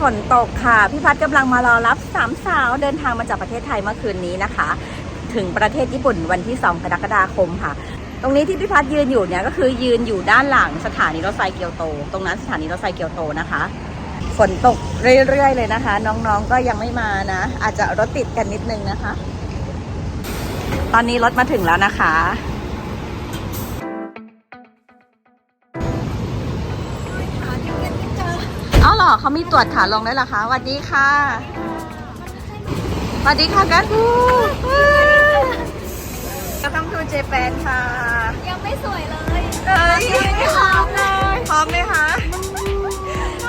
ฝนตกค่ะ พี่พัดกำลังมารอรับสามสาวเดินทางมาจากประเทศไทยเมื่อคืนนี้นะคะ ถึงประเทศญี่ปุ่นวันที่ 2 กรกฎาคมค่ะ ตรงนี้ที่พี่พัดยืนอยู่เนี่ยก็คือยืนอยู่ด้านหลังสถานีรถไฟเกียวโต ตรงนั้นสถานีรถไฟเกียวโตนะคะ ฝนตกเรื่อยๆเลยนะคะ น้องๆก็ยังไม่มานะ อาจจะรถติดกันนิดนึงนะคะ ตอนนี้รถมาถึงแล้วนะคะ เอาเหรอเขามีตรวจขาลงด้วยเหรอคะสวัสดีค่ะสวัสดีค่ะกันทูก็ต้องทูเจแปนค่ะ ยังไม่สวยเลยเอ้ยไม่พร้อมเลยพร้อมไหมคะ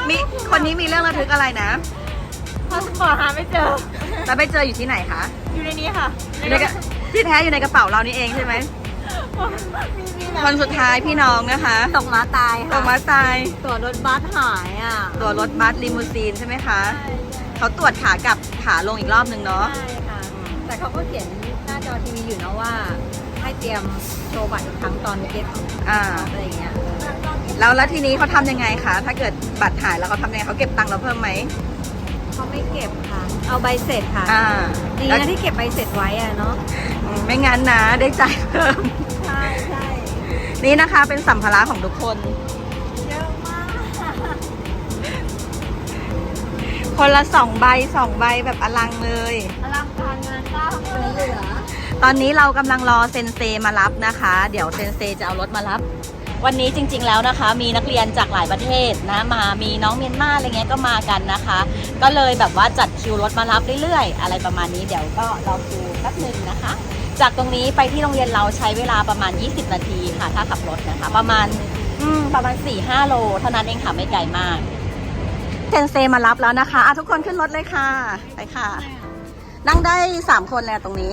มีคนนี้มีเรื่องระทึกอะไรนะพาสปอร์ตหาไม่เจอแล้วไปเจออยู่ที่ไหนคะ อยู่ในนี้ค่ะอยู่ในกระที่แท้อยู่ในกระเป๋าเรานี่เองใช่ไหม คนสุดท้ายพี่น้องนะคะตกม้าตายตค่ะกมาตาย ตั๋วรถบัสหายอะตัวรถบัสลิมูซีนใช่ไหมคะ เขาตรวจขากลับขาลงอีกรอบนึงเนาะ ใช่ค่ะ แต่เขาก็เขียนหน้าจอทีวีอยู่นะว่า ให้เตรียมโชว์บัตรอีกครั้งตอนเก็ตอ่า อะไรอย่างเงี้ย แล้วแล้วทีนี้เขาทำยังไงคะ ถ้าเกิดบัตรหายแล้วเขาทำยังไงเขาเก็บตังค์เราเพิ่มไหม เขาไม่เก็บค่ะ เอาใบเสร็จค่ะ อ่าดีแล้วนะที่เก็บใบเสร็จไว้อะเนาะอืมไม่งั้นนะได้จ่ายเพิ่มใช่ใช่ นี่นะคะเป็นสัมภาระของทุกคน เยอะมากคนละสองใบสองใบแบบอลังเลย อลังการงานสร้างเหลือตอนนี้เรากำลังรอเซนเซมารับนะคะ เดี๋ยวเซนเซจะเอารถมารับ วันนี้จริง ๆ แล้วนะคะ มีนักเรียนจากหลายประเทศนะมามีน้องเมียนมาอะไรเงี้ยก็มากันนะคะ ก็เลยแบบว่าจัดคิวรถมารับเรื่อยๆ อะไรประมาณนี้เดี๋ยวก็รอคิวแป๊บหนึ่งนะคะ จากตรงนี้ไปที่โรงเรียนเราใช้เวลาประมาณ 20 นาทีค่ะ ถ้าขับรถนะคะ ประมาณอืมประมาณ 4-5 โล เท่านั้นเองค่ะ ไม่ไกลมากเซนเซมารับแล้วนะคะอะทุกคนขึ้นรถเลยค่ะ ไปค่ะ นั่งได้ 3 คนเลยตรงนี้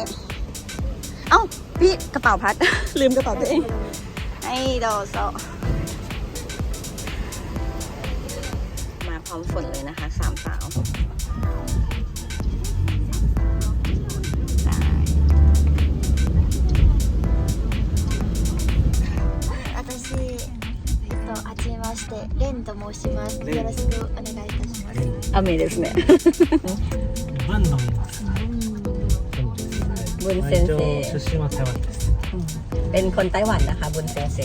เอ้า พี่กระเป๋าพัด ลืมกระเป๋าตัวเองไอ้โดโซมาพร้อมฝนเลยนะคะสามสาว レンと申します。よろしくお願いいたします。 อเมริสเนี่ย 文と言います。文先生一応出身は台湾です。 เป็นคนไต้หวันนะคะ บุญเซนเซ